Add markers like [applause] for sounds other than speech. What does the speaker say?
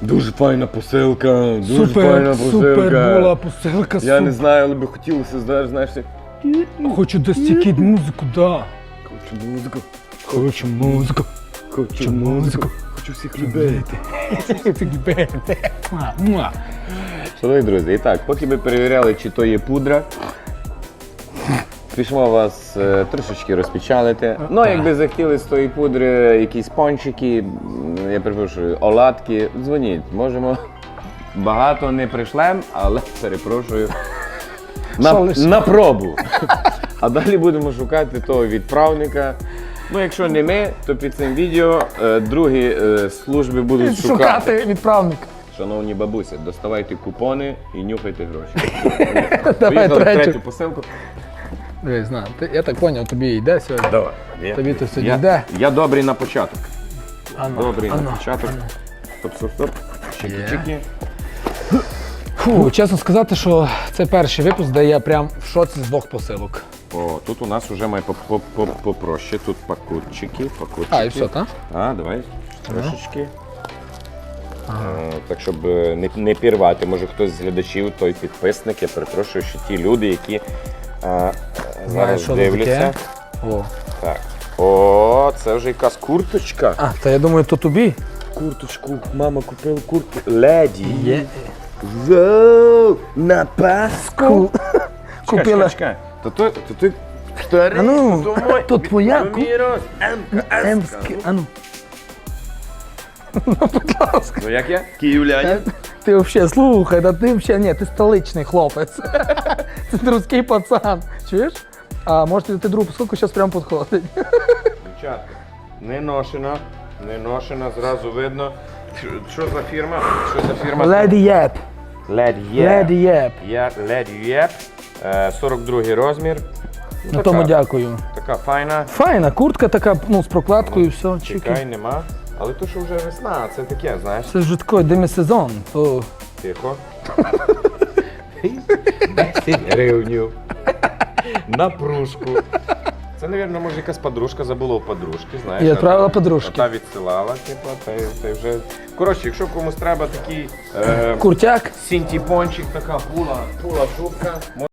Дуже файна посилка, дуже Супер, файна супер була посилка. Я супер. не знаю, але би хотілося, знаєш, знаєш, як... Хочу десь тільки музику, да. Хочу музику, Хочу музику. хочу музику. хочу всіх любити. Муа, муа. Шановні друзі, і так, поки ми перевіряли, чи то є пудра, пішмо вас е, трошечки розпечалити. Ну, так. якби захотіли з тої пудри якісь пончики, я перепрошую, оладки, дзвоніть, можемо. Багато не пришлем, але перепрошую. [laughs] На, на пробу. А далі будемо шукати того відправника. Ну, якщо не ми, то під цим відео е, другі е, служби будуть шукати. Шукати відправник. Шановні бабусі, доставайте купони і нюхайте гроші. [laughs] Давай Поїхали третю. третю посилку. Дивись, на, ти, я так зрозумів, тобі йде сьогодні. Давай. Я, Тобі то сьогодні я, йде? Я добрий на початок. Ану, Добрий на ану. початок. Стоп, стоп, стоп. Чики-чики. Фу, чесно сказати, що це перший випуск, де я прям в шоці з двох посилок. О, тут у нас вже має по- по- по- попроще. Тут пакутчики, пакутчики. А, і все, так? А, давай. Трошечки. Е, Так, щоб е, не, не пірвати, може хтось з глядачів, той підписник, я перепрошую, що ті люди, які е, зараз що це дивляться. таке? О. Так. О, це вже якась курточка. А, то я думаю, то тобі. Курточку, мама купила куртку. Леді. Є. Воу, на Пасху. [laughs] Купила. Чекай, чекай. То то, то ти старий, А ну, то мой. то твоя То мій роз. Емка, Еска. Емський, ану. [laughs] Ну, будь ласка. Ну як я? Київлянин. Ти взагалі слухай, да ти взагалі, ні, ти столичний хлопець. [laughs] [laughs] Це друзький пацан. Чуєш? А можете ти другу посилку зараз прямо підходить. [laughs] Дівчатка, не ношена, не ношена, зразу видно. Що- за фірма? Що за фірма? Леді Єп. Леді Є. Леді Єп. Я Леді Єп. Е, 42 розмір. Ну, На тому така- дякую. Така файна. Файна, куртка така, ну, з прокладкою, все, Чекай, чики. нема. Але то, що вже весна, це таке, знаєш. Це вже такий демісезон, то Тихо. [laughs] 10 гривнів. На пружку. Це, мабуть, може якась подружка забула у подружки, знаєш. І відправила подружки. Та відсилала, типу, та, й- та й вже. Коротше, якщо комусь треба такий е, куртяк. сінтіпончик, така пула, пула шубка,